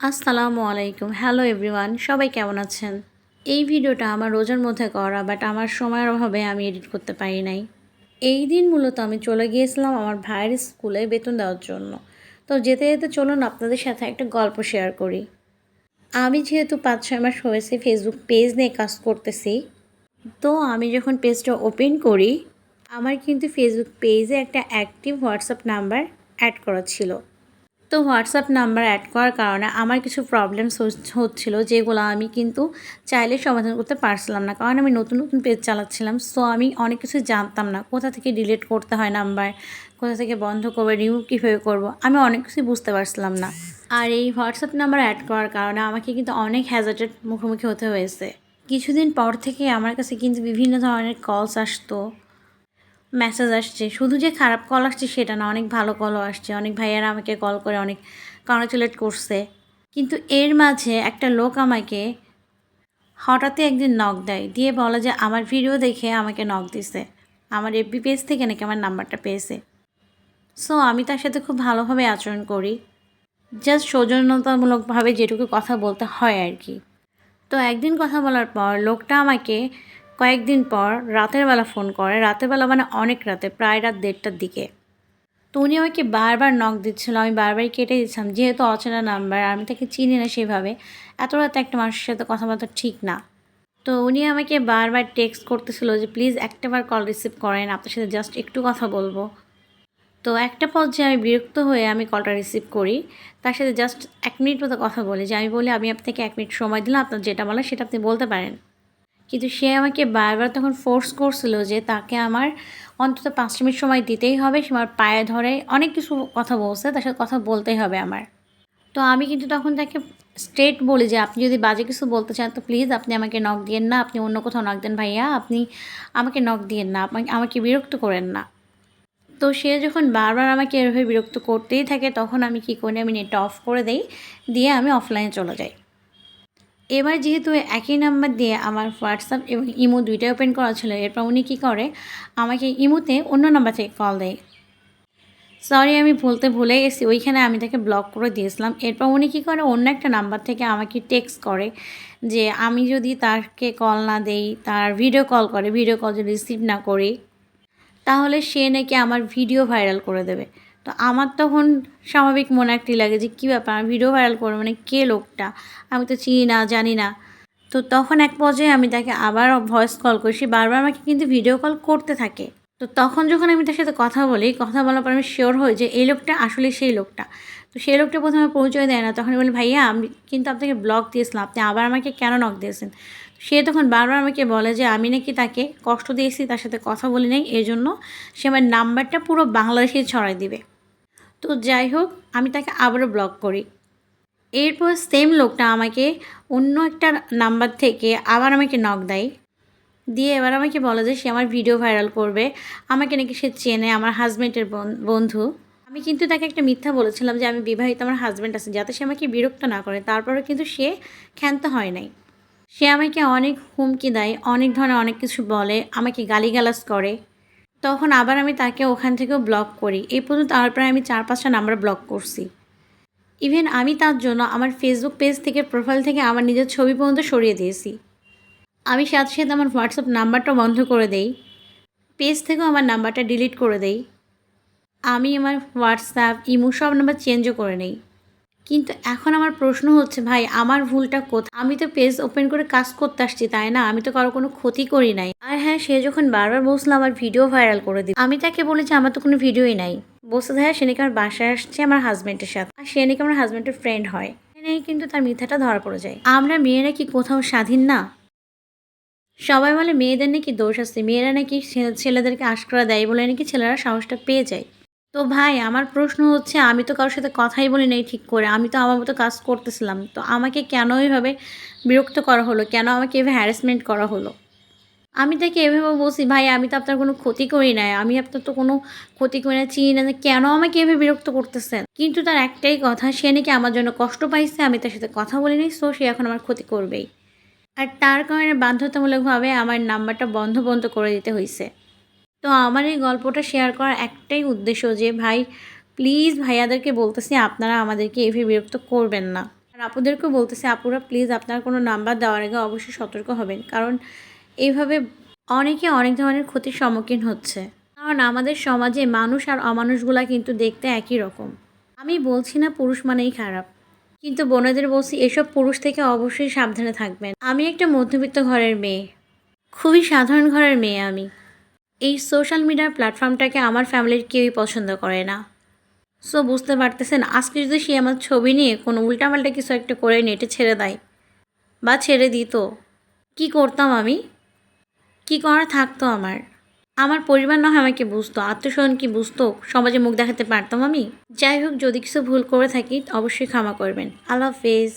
আসসালামু আলাইকুম। Hello everyone সবাই কেমন আছেন? এই ভিডিওটা আমার রোজার মধ্যে করা বাট আমার সময়ের অভাবে আমি এডিট করতে পারি নাই। এই দিন মূলত আমি চলে গিয়েছিলাম আমার ভাইয়ের স্কুলে বেতন দেওয়ার জন্য। তো যেতে যেতে চলুন আপনাদের সাথে একটা গল্প শেয়ার করি। আমি যেহেতু পাঁচ ছয় মাস হয়েছে ফেসবুক পেজ নিয়ে কাজ করতেছি, তো আমি যখন পেজটা ওপেন করি, আমার কিন্তু ফেসবুক পেজে একটা অ্যাক্টিভ হোয়াটসঅ্যাপ নাম্বার অ্যাড করা ছিল। তো হোয়াটসঅ্যাপ নাম্বার অ্যাড করার কারণে আমার কিছু প্রবলেমস হচ্ছিল যেগুলো আমি কিন্তু চাইলে সমাধান করতে পারছিলাম না। কারণ আমি নতুন নতুন পেজ চালাচ্ছিলাম সো আমি অনেক কিছু জানতাম না। কোথা থেকে ডিলিট করতে হয় নাম্বার, কোথা থেকে বন্ধ করব রিমুভ কীভাবে করব, আমি অনেক কিছুই বুঝতে পারছিলাম না। আর এই হোয়াটসঅ্যাপ নাম্বার অ্যাড করার কারণে আমাকে কিন্তু অনেক হ্যাজার্টের মুখোমুখি হতে হয়েছে। কিছুদিন পর থেকে আমার কাছে কিন্তু বিভিন্ন ধরনের কলস আসতো। মেসেজ আসছে। শুধু যে খারাপ কল আসছে সেটা না, অনেক ভালো কলও আসছে। অনেক ভাইয়ারা আমাকে কল করে, অনেক কংগ্রাচুলেট করছে। কিন্তু এর মাঝে একটা লোক আমাকে হঠাৎই একদিন নক দেয়। দিয়ে বলে যে, আমার ভিডিও দেখে আমাকে নক দিছে। আমার এফবি পেজ থেকে নাকি আমার নাম্বারটা পেয়েছে। সো আমি তার সাথে খুব ভালোভাবে আচরণ করি। জাস্ট সৌজন্যতামূলকভাবে যেটুকু কথা বলতে হয় আর কি। তো একদিন কথা বলার পর লোকটা আমাকে কয়েকদিন পর রাতের বেলা ফোন করে, রাতের বেলা মানে অনেক রাতে, প্রায় রাত দেড়টার দিকে। তো উনি আমাকে বারবার নক দিচ্ছিল, আমি বারবারই কেটে দিচ্ছিলাম, যেহেতু অচেনা নাম্বার আমি তাকে চিনি না সেভাবে, এত রাতে একটা মানুষের সাথে কথা বলা ঠিক না। তো উনি আমাকে বারবার টেক্সট করতেছিল যে প্লিজ একটাবার কল রিসিভ করেন, আপনার সাথে জাস্ট একটু কথা বলব। তো একটা পর্যায়ে আমি বিরক্ত হয়ে আমি কলটা রিসিভ করি, তার সাথে জাস্ট এক মিনিট মতো কথা বলি, যে আমি বলি, আমি আপনাকে এক মিনিট সময় দিলাম, আপনার যেটা বলে সেটা আপনি বলতে পারেন। কিন্তু সে আমাকে বারবার তখন ফোর্স করছিল যে তাকে আমার অন্তত পাঁচ মিনিট সময় দিতেই হবে, সে আমার পায়ে ধরে অনেক কিছু কথা বলছে, তার সাথে কথা বলতেই হবে আমার। তো আমি কিন্তু তখন তাকে স্ট্রেট বলি যে, আপনি যদি বাজে কিছু বলতে চান তো প্লিজ আপনি আমাকে নক দিয়েন না, আপনি অন্য কোথাও নক দেন ভাইয়া, আপনি আমাকে নক দিয়েন না আমাকে আমাকে বিরক্ত করেন না। তো সে যখন বারবার আমাকে এভাবে বিরক্ত করতেই থাকে, তখন আমি কী করি, আমি নেট অফ করে দেই, দিয়ে আমি অফলাইনে চলে যাই। এবার যেহেতু একই নাম্বার দিয়ে আমার হোয়াটসঅ্যাপ এবং ইমো দুইটাই ওপেন করা ছিল, এরপর উনি কী করে? আমাকে ইমোতে অন্য নাম্বার থেকে কল দেয়। সরি আমি বলতে ভুলে গেছি, ওইখানে আমি তাকে ব্লক করে দিয়েছিলাম। এরপর উনি কী করে? অন্য একটা নাম্বার থেকে আমাকে টেক্সট করে যে, আমি যদি তাকে কল না দেই, তার ভিডিও কল করে ভিডিও কল যদি রিসিভ না করি, তাহলে সে নাকি আমার ভিডিও ভাইরাল করে দেবে। তো আমার তখন স্বাভাবিক মনে একটি লাগে যে, কী ব্যাপার? ভিডিও ভাইরাল করব মানে কে লোকটা? আমি তো চিনি না, জানি না। তো তখন এক পর্যায়ে আমি তাকে আবার ভয়েস কল করি। সে বারবার আমাকে কিন্তু ভিডিও কল করতে থাকে। তো তখন যখন আমি তার সাথে কথা বলি, কথা বলার পর আমি শিওর হই যে, এই লোকটা আসলে সেই লোকটা। তো সেই লোকটা প্রথমে পরিচয় দেয় না। তখন বলি, ভাইয়া, আমি কিন্তু আপনাকে ব্লগ দিয়েছিলাম। আপনি আবার আমাকে কেন নক দিয়েছেন? সে তখন বারবার আমাকে বলে যে, আমি নাকি তাকে কষ্ট দিয়েছি, তার সাথে কথা বলি নাই। এই জন্য সে আমার নাম্বারটা পুরো বাংলাদেশে ছড়াই দিবে। তো যাই হোক, আমি তাকে আবারও ব্লক করি। এরপর সেম লোকটা আমাকে অন্য একটা নাম্বার থেকে আবার আমাকে নক দেয়। দিয়ে এবার আমাকে বলে যে, সে আমার ভিডিও ভাইরাল করবে। আমাকে নাকি সে চেনে, আমার হাজব্যান্ডের বন্ধু। আমি কিন্তু তাকে একটা মিথ্যা বলেছিলাম যে, আমি বিবাহিত, আমার হাজব্যান্ড আছে, যাতে সে আমাকে বিরক্ত না করে। তারপরে কিন্তু সে ক্ষান্ত হয় নাই। সে আমাকে অনেক হুমকি দেয়, অনেক ধরনের অনেক কিছু বলে, আমাকে গালিগালাজ করে। তখন আবার আমি তাকে ওখান থেকেও ব্লক করি। এই পর্যন্ত তারপরে আমি চার পাঁচটা নাম্বার ব্লক করছি। ইভেন আমি তার জন্য আমার ফেসবুক পেজ থেকে প্রোফাইল থেকে আমার নিজের ছবি পর্যন্ত সরিয়ে দিয়েছি। আমি সাথে সাথে আমার হোয়াটসঅ্যাপ নাম্বারটা বন্ধ করে দেই। পেজ থেকেও আমার নাম্বারটা ডিলিট করে দেই। আমি আমার হোয়াটসঅ্যাপ ইমো সব নাম্বার চেঞ্জও করে নেই। কিন্তু এখন আমার প্রশ্ন হচ্ছে, ভাই, আমার ভুলটা কোথায়? আমি তো পেজ ওপেন করে কাজ করতে আসছি, তাই না? আমি তো কারও কোনো ক্ষতি করি নাই। আর হ্যাঁ সে যখন বারবার বসল আমার ভিডিও ভাইরাল করে দিই আমি তাকে বলেছি আমার তো কোনো ভিডিওই নাই। বসে দেখা সে নাকি আমার বাসায় আসছে, আমার হাজব্যান্ডের সাথে। আর সে নাকি আমার হাজব্যান্ডের ফ্রেন্ড হয়। কিন্তু তার মিথ্যাটা ধরা পড়ে যায়। আমরা মেয়েরা কি কোথাও স্বাধীন না? সবাই বলে, মেয়েদের নাকি দোষ আছে। মেয়েরা নাকি ছেলেদেরকে আশকরা দেয় বলে নাকি ছেলেরা সাহসটা পেয়ে যায়। তো ভাই, আমার প্রশ্ন হচ্ছে, আমি তো কারোর সাথে কথাই বলি নাই ঠিক করে, আমি তো আমার মতো কাজ করতেছিলাম। তো আমাকে কেন এইভাবে বিরক্ত করা হলো? কেন আমাকে এভাবে হ্যারাসমেন্ট করা হলো? আমি তাকে এভাবে বলছি, ভাই, আমি তো আপনার কোনো ক্ষতি করি নাই, আমি আপনার তো কোনো ক্ষতি করি না চিনি না, কেন আমাকে এভাবে বিরক্ত করতেছেন? কিন্তু তার একটাই কথা, সে নাকি আমার জন্য কষ্ট পাইছে, আমি তার সাথে কথা বলি নাই সো সে এখন আমার ক্ষতি করবেই। আর তার কারণে বাধ্যতামূলকভাবে আমার নাম্বারটা বন্ধ বন্ধ করে দিতে হয়েছে তো আমার এই গল্পটা শেয়ার করার একটাই উদ্দেশ্য যে, ভাই প্লিজ ভাইয়াদেরকে বলতেছি আপনারা আমাদেরকে এভাবে বিরক্ত করবেন না। আর আপুদেরকেও বলতেছে, আপুরা প্লিজ আপনার কোনো নাম্বার দেওয়ার আগে অবশ্যই সতর্ক হবেন। কারণ এইভাবে অনেকে অনেক ধরনের ক্ষতির সম্মুখীন হচ্ছে। কারণ আমাদের সমাজে মানুষ আর অমানুষগুলা কিন্তু দেখতে একই রকম। আমি বলছি না পুরুষ মানেই খারাপ, কিন্তু বোনেদের বলছি এসব পুরুষ থেকে অবশ্যই সাবধানে থাকবেন। আমি একটা মধ্যবিত্ত ঘরের মেয়ে, খুবই সাধারণ ঘরের মেয়ে আমি। এই সোশ্যাল মিডিয়ার প্ল্যাটফর্মটাকে আমার ফ্যামিলির কেউই পছন্দ করে না। সো বুঝতে পারতেছেন, আজকে যদি সে আমার ছবি নিয়ে কোনো উল্টাপাল্টা কিছু একটা করে নেটে ছেড়ে দেয় বা ছেড়ে দিত, কি করতাম আমি? কি করার থাকতো আমার? আমার পরিবার না হয় আমাকে বুঝতো আত্মস্বজন কি বুঝতো, সমাজে মুখ দেখাতে পারতাম আমি? যাই হোক, যদি কিছু ভুল করে থাকি, অবশ্যই ক্ষমা করবেন। আল্লাহ হাফেজ।